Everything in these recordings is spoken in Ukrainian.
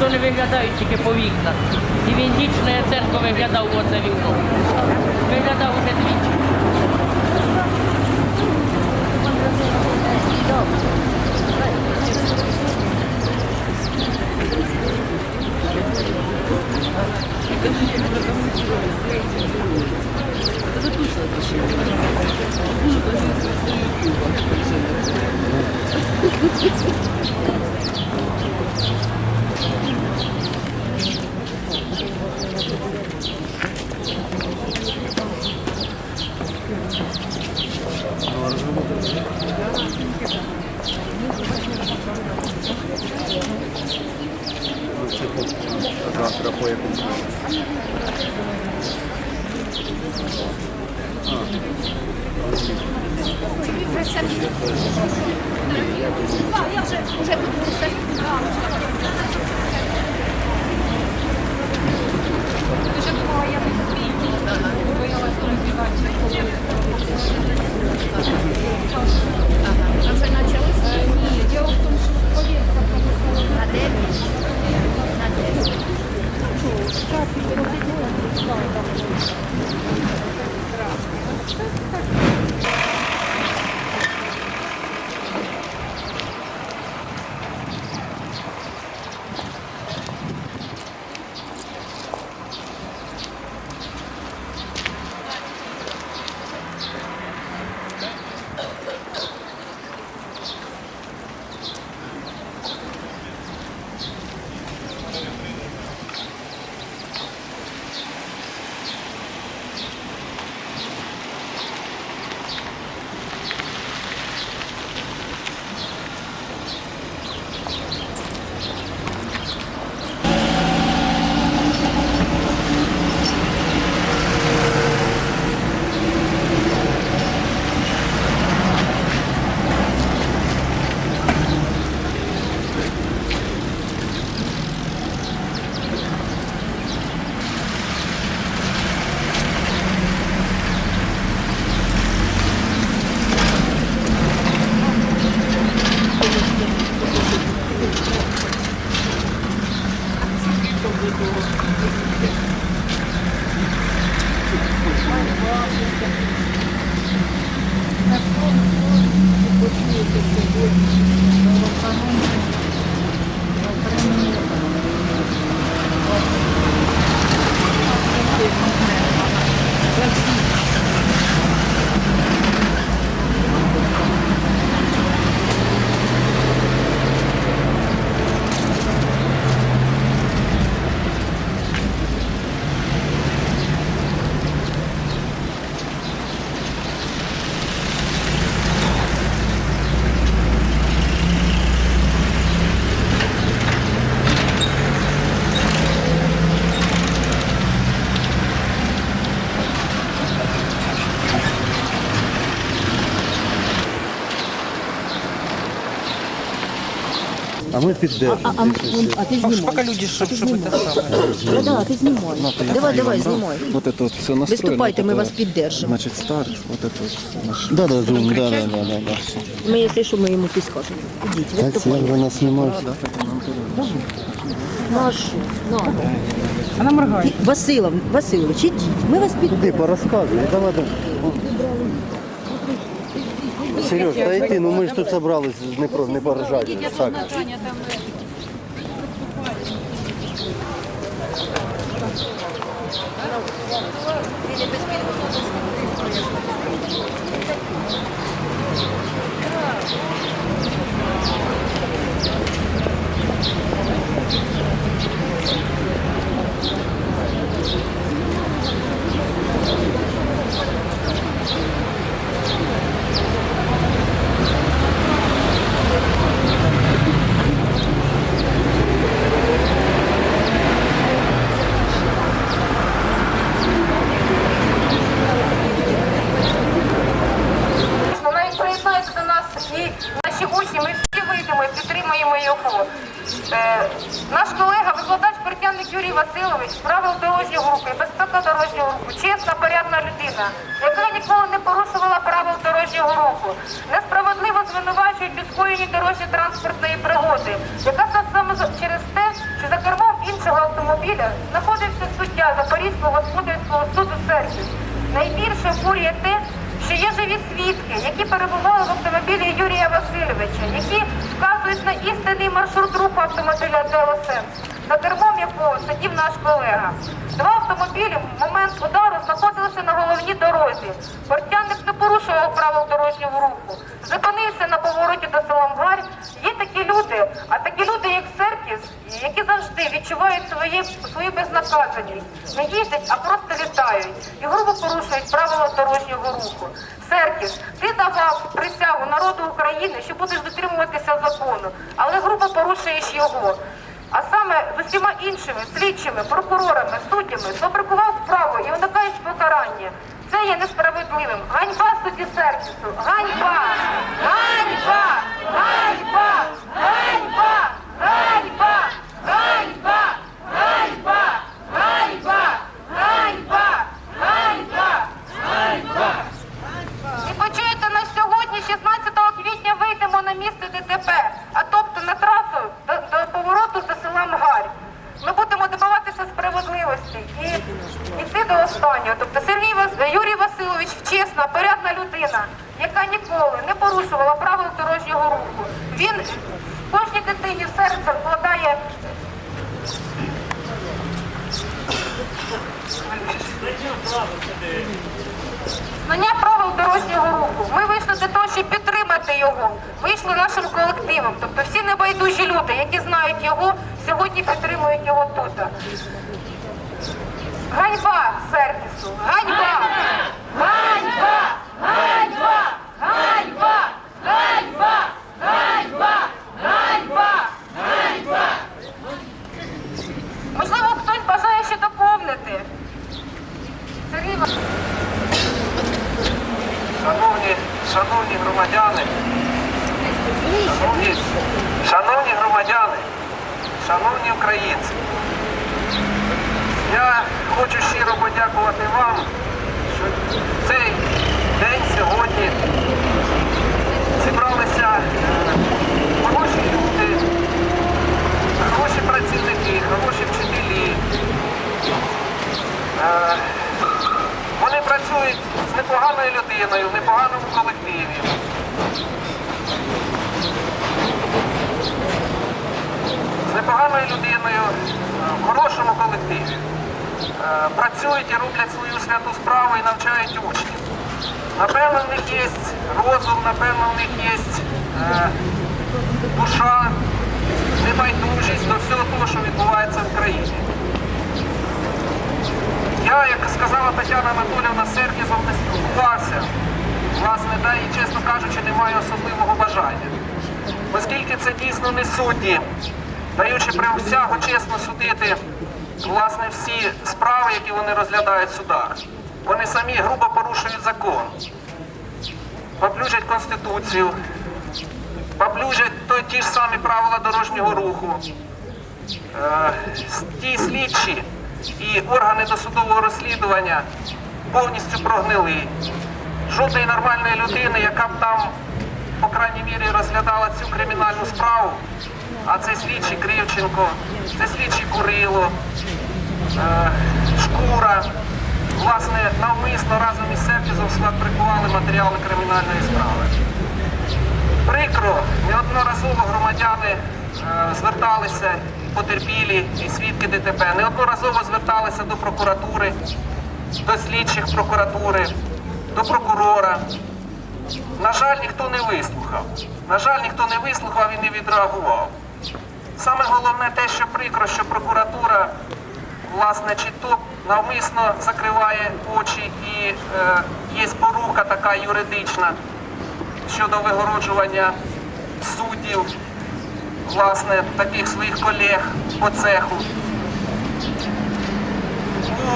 то не виглядають тільки по вікнах. І Віндічна церква виглядав оце вікно. Виглядав уже двічі. Завтра samedi. Par ailleurs, j'appelle pour. 的水位。А ми піддержимо. А, а ти знімай. Пока люди, щоб, щоб це саме. Да, да, ти знімай. Давай, давай, знімай. Вот это вот все настроено. Виступайте, ми вот вас это, піддержимо. Значит, старт, вот это вот наш. Да, да, зум, да, да, да, да, да. Ми, якщо що, ми йому підскажемо. Ідіть, А виступайте. ви нас знімаєте? Нашу, на. Вона моргає. Василов, Васильович, ідіть, ми вас Ти підтримуємо. порозказуй, давай, давай. Сереж, та йти, ну ми ж тут собрались не про не поражати. Так. Ну, навіть приєднаються до нас і наші учні, ми всі вийдемо і підтримаємо його. Е, наш колега, викладач Портянник Юрій Васильович, правил дорожнього руху і безпека дорожнього руху, чесна, порядна яка ніколи не порушувала правил дорожнього руху, несправедливо звинувачують у скоєнні дорожньо-транспортної пригоди, яка саме через те, що за кермом іншого автомобіля знаходився суддя Запорізького господарського суду Серків. Найбільше обурює те, що є живі свідки, які перебували в автомобілі Юрія Васильовича, які вказують на істинний маршрут руху автомобіля Делосенс, за кермом якого сидів наш колега. Два автомобілі в момент удару знаходилися на головній дорозі. Портяник не порушував правил дорожнього руху, зупинився на повороті до села Мгарь. Є такі люди, а такі люди, як Серкіс, які завжди відчувають свої, свою безнаказаність, не їздять, а просто літають і грубо порушують правила дорожнього руху. Серкіс, ти давав присягу народу України, що будеш дотримуватися закону, але грубо порушуєш його. А саме з усіма іншими слідчими, прокурорами, суддями фабрикував право і уникаєш покарання. Це є несправедливим. Ганьба судді Серкісу! Ганьба! Ганьба! Ганьба! Ганьба! Ганьба! Ганьба! Ганьба! Ганьба! Ганьба! Ганьба! І почуєте, на сьогодні, 16 квітня, вийдемо на місце ДТП, а тобто на трасу до, до повороту до села Мгарь. Ми будемо добиватися справедливості і йти до останнього. Тобто Сергій Вас- Юрій Васильович чесна, порядна людина, яка ніколи не порушувала правил дорожнього руху. Він кожній дитині в серце вкладає Знання правил дорожнього руху. Ми щоб підтримати його. Вийшли нашим колективом. Тобто всі небайдужі люди, які знають його, сьогодні підтримують його тут. Ганьба сервісу! Ганьба! Ганьба! Ганьба! Ганьба! Ганьба! Ганьба! Ганьба! Можливо, хтось бажає ще доповнити. Сергій Іванович. Шановні, громадяни, шановні, шановні громадяни, шановні українці, я хочу щиро подякувати вам, що цей день сьогодні зібралися хороші люди, хороші працівники, хороші вчителі. Е, Вони працюють з непоганою людиною, в непоганому колективі. З непоганою людиною в хорошому колективі. Е, Працюють і роблять свою святу справу і навчають учнів. Напевно, в них є розум, напевно, в них є е, душа, небайдужість до всього того, що відбувається в країні. Я, як сказала Тетяна Анатолівна, з Серкізом не спілкувався. Власне, та і, чесно кажучи, не маю особливого бажання. Оскільки це дійсно не судді, даючи присягу чесно судити власне всі справи, які вони розглядають в судах, вони самі грубо порушують закон, поплюжать Конституцію, поплюжать то- ті ж самі правила дорожнього руху. Е, ті слідчі і органи досудового розслідування повністю прогнили. Жодної нормальної людини, яка б там, по крайній мірі, розглядала цю кримінальну справу, а це слідчий Кривченко, це слідчий Курило, е, Шкура, власне, навмисно разом із Серкізом сфабрикували матеріали кримінальної справи. Прикро, неодноразово громадяни е, зверталися, потерпілі і свідки ДТП, неодноразово зверталися до прокуратури, до слідчих прокуратури, до прокурора. На жаль, ніхто не вислухав. На жаль, ніхто не вислухав і не відреагував. Саме головне те, що прикро, що прокуратура, власне, чи то навмисно закриває очі і е, є порука така юридична щодо вигороджування суддів, власне, таких своїх колег по цеху. У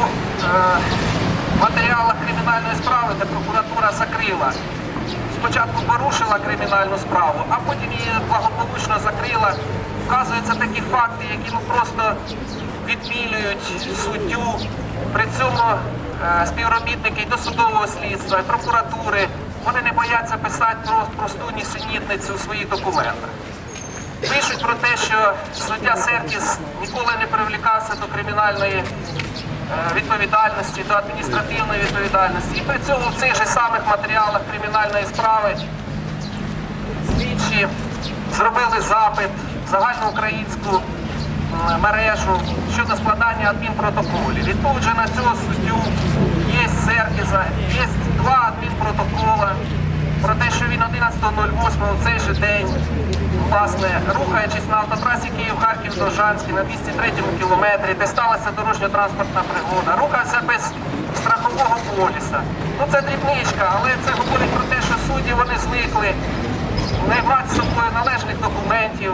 е, матеріалах кримінальної справи, де прокуратура закрила, спочатку порушила кримінальну справу, а потім її благополучно закрила. Вказуються такі факти, які ну, просто відмілюють суддю. При цьому е, співробітники і досудового слідства, і прокуратури, вони не бояться писати про просту нісенітницю у своїх документах. Пишуть про те, що суддя Серкіс ніколи не привлікався до кримінальної е, відповідальності, до адміністративної відповідальності. І при цьому в цих же самих матеріалах кримінальної справи слідчі зробили запит в загальноукраїнську мережу щодо складання адмінпротоколів. І тут же на цього суддю є Серкіза, є два адмінпротокола про те, що він 11.08 в цей же день, власне, рухаючись на автотрасі Київ-Харків-Дожанський на 203 кілометрі, де сталася дорожньо-транспортна пригода, рухався без страхового поліса. Ну це дрібничка, але це говорить про те, що судді вони звикли не мати з собою належних документів.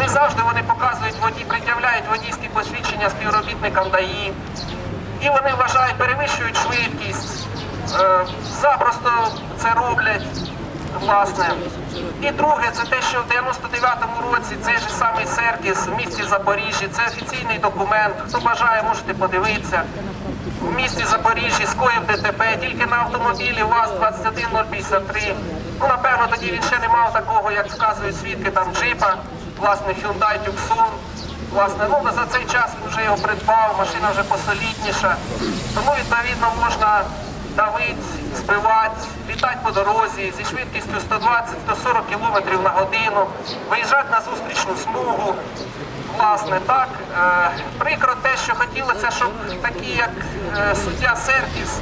Не завжди вони показують воді, пред'являють водійські посвідчення співробітникам ДАІ. І вони вважають, перевищують швидкість, запросто це роблять, власне. І друге, це те, що в 99-му році цей же самий Серкіс в місті Запоріжжі, це офіційний документ. Хто бажає, можете подивитися. В місті Запоріжжі скоїв ДТП тільки на автомобілі ВАЗ-21053. Ну, напевно, тоді він ще не мав такого, як вказують свідки, там джипа, власне, Hyundai Tucson. Власне, ну за цей час він вже його придбав, машина вже посолідніша. Тому відповідно можна давити, збивати, літати по дорозі зі швидкістю 120-140 км на годину, виїжджати на зустрічну смугу. Власне, так. Е, прикро те, що хотілося, щоб такі, як е, суддя Серкіс,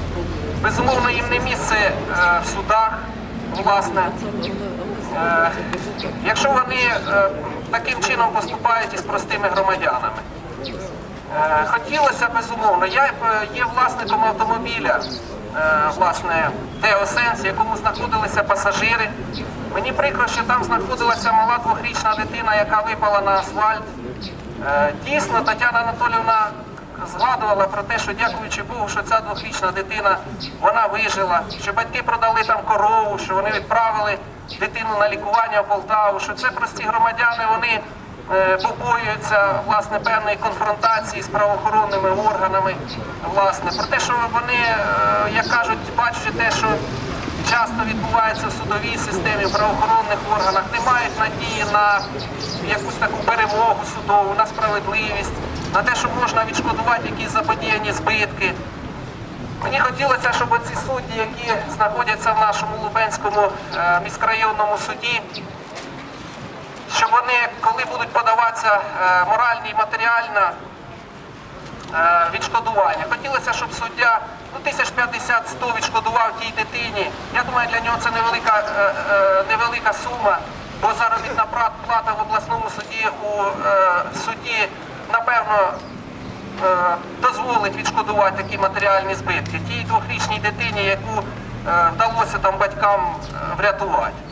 безумовно, їм не місце е, в судах, власне. Якщо вони таким чином поступають із простими громадянами. Хотілося безумовно. Я є власником автомобіля, власне, Теосенс, в якому знаходилися пасажири. Мені прикро, що там знаходилася мала двохрічна дитина, яка випала на асфальт. Е, Дійсно, Тетяна Анатолівна згадувала про те, що дякуючи Богу, що ця двохрічна дитина вона вижила, що батьки продали там корову, що вони відправили дитину на лікування в Полтаву, що це прості громадяни, вони е, побоюються власне певної конфронтації з правоохоронними органами. Власне, про те, що вони, е, як кажуть, бачачи те, що часто відбувається в судовій системі, в правоохоронних органах, не мають надії на якусь таку перемогу судову, на справедливість, на те, що можна відшкодувати якісь заподіяні збитки. Мені хотілося, щоб ці судді, які знаходяться в нашому Лубенському е, міськрайонному суді, вони, коли будуть подаватися е, моральні і матеріальна е, відшкодування. Хотілося, щоб суддя ну, 1050-100 відшкодував тій дитині. Я думаю, для нього це невелика, е, сума, бо заробітна плата в обласному суді у суді, напевно, дозволить відшкодувати такі матеріальні збитки тій двохрічній дитині, яку вдалося батькам врятувати.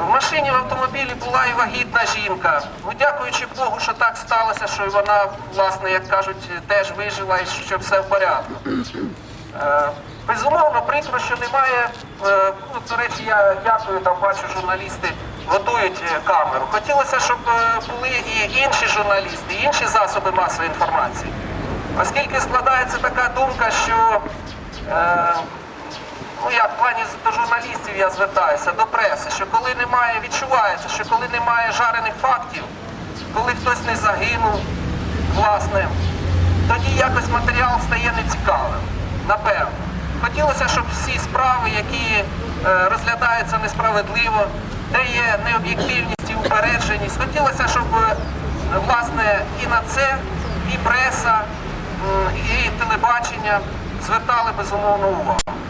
В машині в автомобілі була і вагітна жінка. Ну, дякуючи Богу, що так сталося, що і вона, власне, як кажуть, теж вижила і що все в порядку. Е, Безумовно, прикро, що немає. е, Ну, до речі, я дякую, там бачу, журналісти готують е, камеру. Хотілося, щоб були і інші журналісти, і інші засоби масової інформації. Оскільки складається така думка, що ну як в плані до журналістів я звертаюся, до преси, що коли немає, відчувається, що коли немає жарених фактів, коли хтось не загинув, власне, тоді якось матеріал стає нецікавим, напевно. Хотілося, щоб всі справи, які е, розглядаються несправедливо, де є необ'єктивність і упередженість, хотілося, щоб е, власне і на це, і преса, і телебачення звертали безумовно увагу.